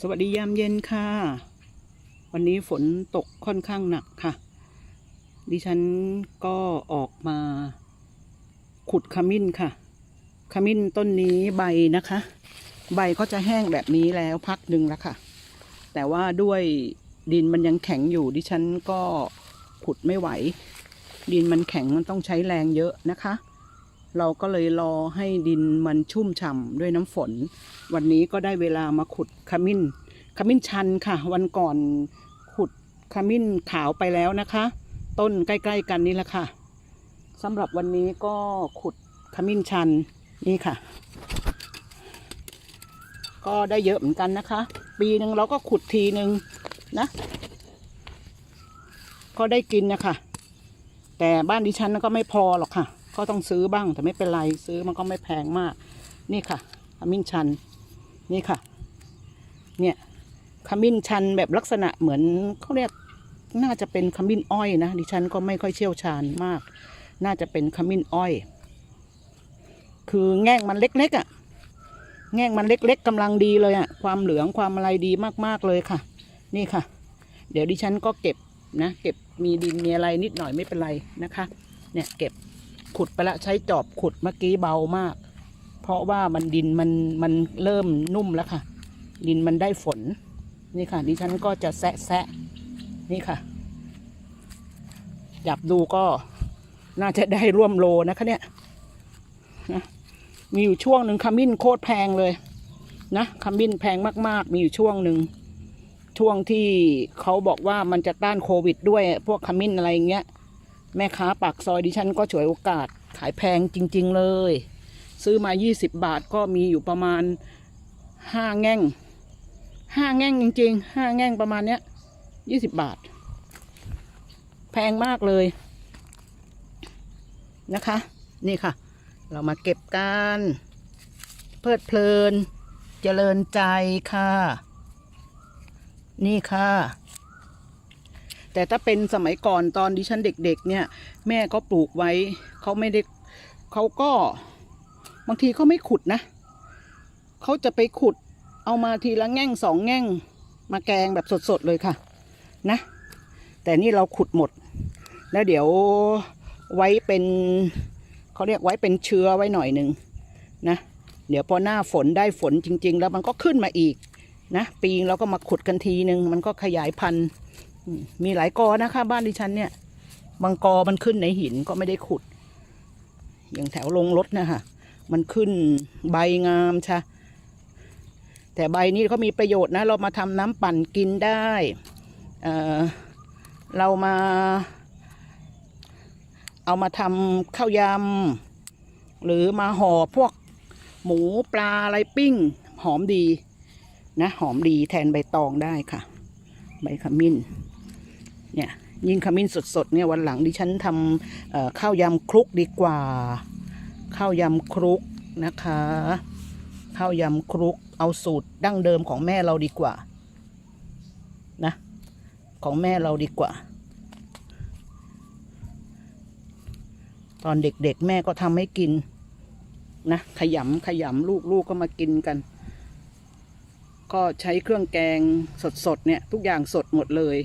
สวัสดียามเย็นค่ะ วันนี้ฝนตกค่อนข้างหนักค่ะ ดิฉันก็ออกมา ขุดขมิ้นค่ะ ขมิ้นต้นนี้ใบนะคะ ใบก็จะแห้งแบบนี้แล้วพักหนึ่งแล้วค่ะ แต่ว่าด้วยดินมันยังแข็งอยู่ ดิฉันก็ขุดไม่ไหว ดินมันแข็งมันต้องใช้แรงเยอะนะคะ เราก็เลยรอให้ดินมันชุ่มฉ่ำด้วยน้ำฝน วันนี้ก็ได้เวลามาขุดขมิ้น ขมิ้นชันค่ะ วันก่อนขุดขมิ้นขาวไปแล้วนะคะ ต้นใกล้ๆกันนี่แหละค่ะสำหรับวันนี้ก็ขุดขมิ้นชันนี่ค่ะ ก็ได้เยอะเหมือนกันนะคะ ปีหนึ่งเราก็ขุดทีหนึ่งนะ ก็ได้กินนะคะแต่บ้านดิฉันก็ไม่พอหรอกค่ะ ก็ต้องซื้อบ้างแต่ไม่เป็นไรซื้อมันก็ไม่แพงมาก นี่ค่ะขมิ้นชันนี่ค่ะ เนี่ยขมิ้นชันแบบลักษณะเหมือนเขาเรียกน่าจะเป็นขมิ้นอ้อยนะดิฉันก็ไม่ค่อยเชี่ยวชาญมาก น่าจะเป็นขมิ้นอ้อย คือแง่งมันเล็กๆอะ่ะ แง่งมันเล็กๆกำลังดีเลยอะ่ะ ความเหลืองความอะไรดีมากๆเลยค่ะ นี่ค่ะ เดี๋ยวดิฉันก็เก็บนะ เก็บมีดินมีอะไรนิดหน่อยไม่เป็นไรนะคะ เนี่ยเก็บ ขุดไปละใช้จอบขุดเมื่อกี้เบามาก เพราะว่ามันดินมันมันเริ่มนุ่มแล้วค่ะ ดินมันได้ฝน นี่ค่ะ ดิฉันก็จะแซะแซะนี่ค่ะจับดูก็น่าจะได้ร่วมโลนะคะเนี่ยนะมีอยู่ช่วงหนึ่งขมิ้นโคตรแพงเลยนะขมิ้นแพงมาก ๆ มีอยู่ช่วงหนึ่งช่วงที่เขาบอกว่ามันจะต้านโควิดด้วยพวกขมิ้นอะไรอย่างเงี้ย แม่ค้าปากซอยดิฉันก็ฉวยโอกาสขายแพงจริง ๆ เลย ซื้อมา 20 บาทก็มีอยู่ประมาณห้าแง่งห้าแง่งจริงๆห้าแง่งประมาณเนี้ยยี่สิบบาท แพงมากเลยนะคะ นี่ค่ะ เรามาเก็บกัน เพลิดเพลิน เจริญใจค่ะ นี่ค่ะ แต่ถ้าเป็นสมัยก่อนตอนดิฉันเด็กๆเนี่ย แม่ก็ปลูกไว้เขาไม่ได้เขาก็บางทีเขาไม่ขุดนะเขาจะไปขุดเอามาทีละแง่งสองแง่งมาแกงแบบสดๆเลยค่ะ นะ แต่นี่เราขุดหมด แล้วเดี๋ยวไว้เป็นเขาเรียกไว้เป็นเชื้อไว้หน่อยหนึ่งนะ เดี๋ยวพอหน้าฝนได้ฝนจริง ๆ แล้วมันก็ขึ้นมาอีกนะ ปีงเราก็มาขุดกันทีหนึ่งมันก็ขยายพันธุ์ มีหลายกอนะคะ บ้านดิฉันเนี่ย บางกอมันขึ้นในหินก็ไม่ได้ขุด อย่างแถวลงรถนะคะมันขึ้นใบงามชะแต่ใบนี้เขามีประโยชน์นะ เรามาทำน้ำปั่นกินได้เออเรามา เอามาทำข้าวยำหรือมาห่อพวกหมูปลาอะไรปิ้ง หอมดีนะ หอมดีแทนใบตองได้ค่ะ ใบขมิ้น เนี่ยยิ่งขมิ้นสดๆเนี่ยวันหลังดิฉันทำข้าวยำคลุกดีกว่า ข้าวยำคลุกนะคะ ข้าวยำคลุกเอาสูตรดั้งเดิมของแม่เราดีกว่านะของแม่เราดีกว่า ตอนเด็กๆแม่ก็ทำให้กินนะขยำขยำลูกๆกก็มากินกัน ก็ใช้เครื่องแกงสดๆเนี่ยทุกอย่างสดหมดเลย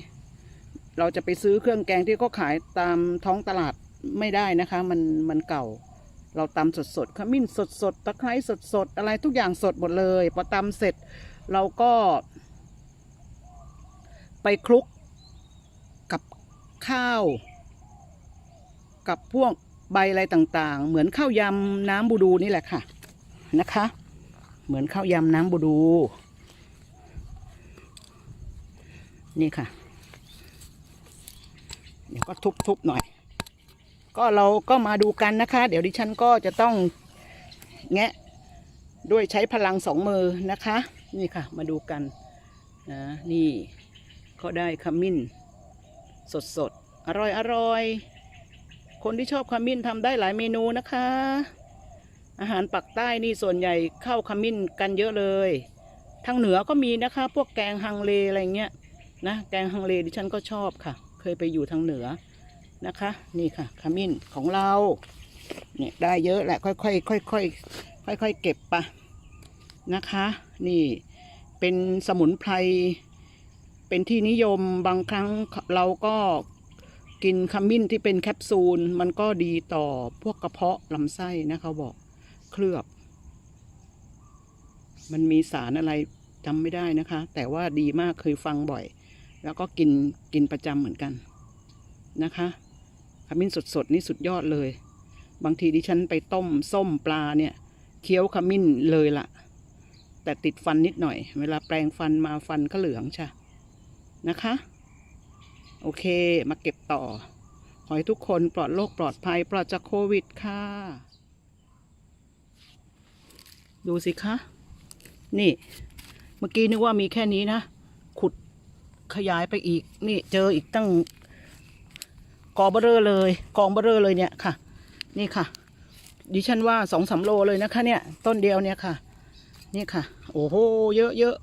เราจะไปซื้อเครื่องแกงที่เขาขายตามท้องตลาดไม่ได้นะคะ มันมันเก่า เราตำสดๆขมิ้นสดๆตะไคร้สดๆอะไรทุกอย่างสดหมดเลยพอตำเสร็จ เราก็ ไปคลุกกับข้าว กับพวกใบอะไรต่างๆ เหมือนข้าวยำน้ำบูดูนี่แหละค่ะนะคะ เหมือนข้าวยำน้ำบูดู นี่ค่ะ เดี๋ยวก็ทุบๆหน่อย ก็เราก็มาดูกันนะคะ เดี๋ยวดิฉันก็จะต้องแงะด้วยใช้พลังสองมือนะคะ นี่ค่ะ มาดูกันนะนี่ก็ได้ขมิ้น สดสดๆอร่อยอร่อยคนที่ชอบขมิ้นทำได้หลายเมนูนะคะ อาหารปักใต้นี่ส่วนใหญ่เข้าขมิ้นกันเยอะเลย ทางเหนือก็มีนะคะ พวกแกงฮังเลอะไรเงี้ยนะแกงฮังเลดิฉันก็ชอบค่ะ เคยไปอยู่ทางเหนือนะคะ นี่ค่ะขมิ้นของเรา เนี่ยได้เยอะแหละค่อยๆค่อยๆค่อยๆเก็บไปะนะคะ นี่เป็นสมุนไพรเป็นที่นิยมบางครั้งเราก็กินขมิ้นที่เป็นแคปซูล มันก็ดีต่อพวกกระเพาะลำไส้นะเขาบอกเคลือบ มันมีสารอะไรจำไม่ได้นะคะ แต่ว่าดีมากเคยฟังบ่อย แล้วก็กินกินประจำเหมือนกันนะคะขมิ้นสดๆนี่สุดยอดเลย บางทีดิฉันไปต้มส้มปลาเนี่ยเคี้ยวขมิ้นเลยละแต่ติดฟันนิดหน่อย เวลาแปรงฟันมาฟันก็เหลืองใช่นะคะ โอเคมาเก็บต่อ ขอให้ทุกคนปลอดโรคปลอดภัยปลอดจากโควิดค่ะ ดูสิคะ นี่ เมื่อกี้นึกว่ามีแค่นี้นะ ขยายไปอีก นี่เจออีกตั้งกอเบอเรอร์เลย กองเบอเรอร์เลยเนี่ยค่ะ นี่ค่ะ ดิฉันว่าสองสามโลเลยนะคะเนี่ย ต้นเดียวเนี่ยค่ะ นี่ค่ะ โอ้โหเยอะเยอะ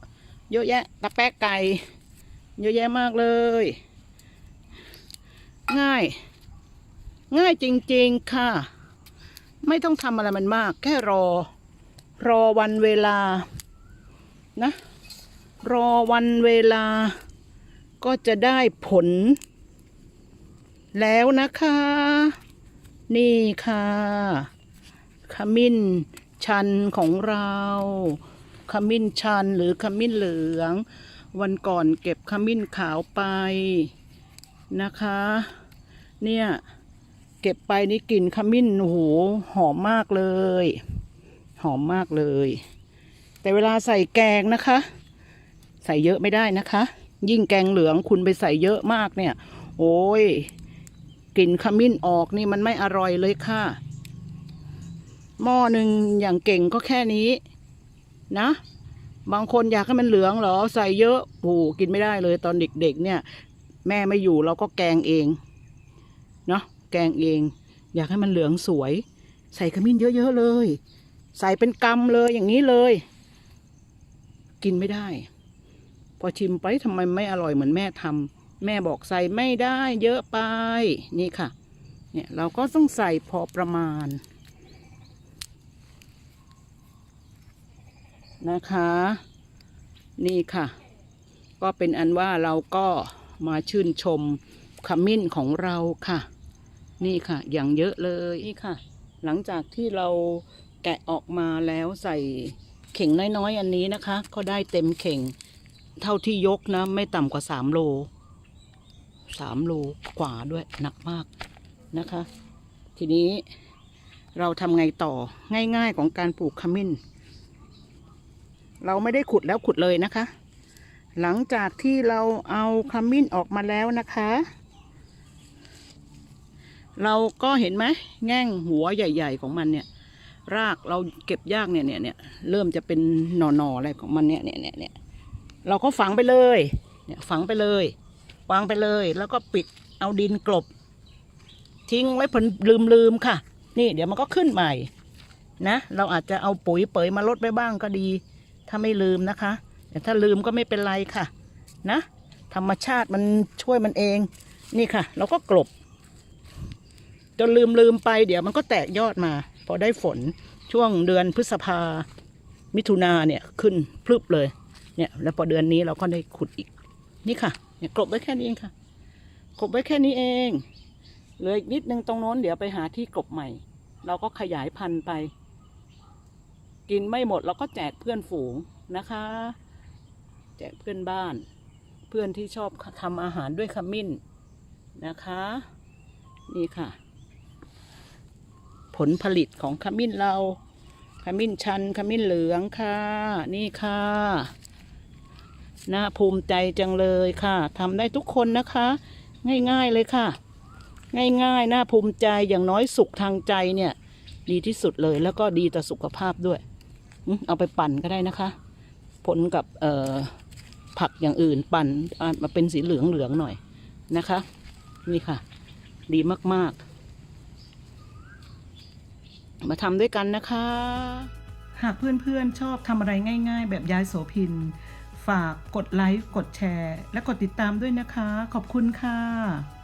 เยอะแยะตะแป๊กไก่ เยอะแยะมากเลย ง่าย ง่ายจริง ๆค่ะ ไม่ต้องทำอะไรมันมาก แค่รอ รอวันเวลานะ รอวันเวลา ก็จะได้ผล แล้วนะคะ นี่ค่ะ ขมิ้นชันของเรา ขมิ้นชันหรือขมิ้นเหลือง วันก่อนเก็บขมิ้นขาวไปนะคะ เนี่ย เก็บไปนี่กลิ่นขมิ้นโอ้โหหอมมากเลย หอมมากเลย แต่เวลาใส่แกงนะคะ ใส่เยอะไม่ได้นะคะ ยิ่งแกงเหลืองคุณไปใส่เยอะมากเนี่ย โอ้ยกลิ่นขมิ้นออกนี่มันไม่อร่อยเลยค่ะ หม้อหนึ่งอย่างเก่งก็แค่นี้ นะ บางคนอยากให้มันเหลืองเหรอ ใส่เยอะโอ้โกินไม่ได้เลยตอนเด็กๆ เนี่ย แม่ไม่อยู่เราก็แกงเองเนาะแกงเอง อยากให้มันเหลืองสวย ใส่ขมิ้นเยอะๆเลย ใส่เป็นกำเลยอย่างนี้เลย กินไม่ได้ พอชิมไปทำไมไม่อร่อยเหมือนแม่ทำแม่บอกใส่ไม่ได้เยอะไปนี่ค่ะ เนี่ยเราก็ต้องใส่พอประมาณ นะคะ นี่ค่ะ ก็เป็นอันว่าเราก็มาชื่นชมขมิ้นของเราค่ะ นี่ค่ะ อย่างเยอะเลยนี่ค่ะ หลังจากที่เราแกะออกมาแล้วใส่เข่งน้อยๆ อันนี้นะคะ ก็ได้เต็มเข่ง เท่าที่ยกนะ ไม่ต่ำกว่าสามโลสามโลกว่าด้วยหนักมากนะคะ ทีนี้เราทำไงต่อง่ายๆของการปลูกขมิ้น เราไม่ได้ขุดแล้วขุดเลยนะคะ หลังจากที่เราเอาขมิ้นออกมาแล้วนะคะ เราก็เห็นไหมแง่งหัวใหญ่ ๆ ของมันเนี่ย รากเราเก็บยากเนี่ยเนี่ยเนี่ยเริ่มจะเป็นหน่อๆอะไรของมันเนี่ยเนี่ยเนี่ย เราก็ฝังไปเลยเนี่ยฝังไปเลยวางไปเลย แล้วก็ปิดเอาดินกลบ ทิ้งไว้ผลลืมๆค่ะ นี่เดี๋ยวมันก็ขึ้นใหม่นะ เราอาจจะเอาปุ๋ยเปยมาลดไปบ้างก็ดี ถ้าไม่ลืมนะคะ แต่ถ้าลืมก็ไม่เป็นไรค่ะ นะ ธรรมชาติมันช่วยมันเอง นี่ค่ะ เราก็กลบจนลืมลืมไปเดี๋ยวมันก็แตกยอดมา พอได้ฝนช่วงเดือนพฤษภามิถุนาเนี่ยขึ้นพลึบเลย เนี่ยแล้วพอเดือนนี้เราก็ได้ขุดอีก นี่ค่ะเนี่ยกลบไว้แค่นี้เองค่ะกลบไว้แค่นี้เองเหลืออีกนิดนึงตรงโน้นเดี๋ยวไปหาที่กลบใหม่ เราก็ขยายพันธุ์ไป กินไม่หมดเราก็แจกเพื่อนฝูงนะคะ แจกเพื่อนบ้าน เพื่อนที่ชอบทำอาหารด้วยขมิ้นนะคะ นี่ค่ะ ผลผลิตของขมิ้นเราขมิ้นชันขมิ้นเหลืองค่ะ นี่ค่ะ น่าภูมิใจจังเลยค่ะทำได้ทุกคนนะคะ ง่ายๆเลยค่ะ ง่ายๆน่าภูมิใจอย่างน้อยสุขทางใจเนี่ย ดีที่สุดเลยแล้วก็ดีต่อสุขภาพด้วยเอาไปปั่นก็ได้นะคะ ผลกับเออผักอย่างอื่นปั่นมาเป็นสีเหลืองเหลืองๆหน่อยนะคะ นี่ค่ะ ดีมากๆ มาทำด้วยกันนะคะ หากเพื่อนๆชอบทำอะไรง่าย ๆ แบบยายโสพิน ฝากกดไลค์กดแชร์ และกดติดตามด้วยนะคะ ขอบคุณค่ะ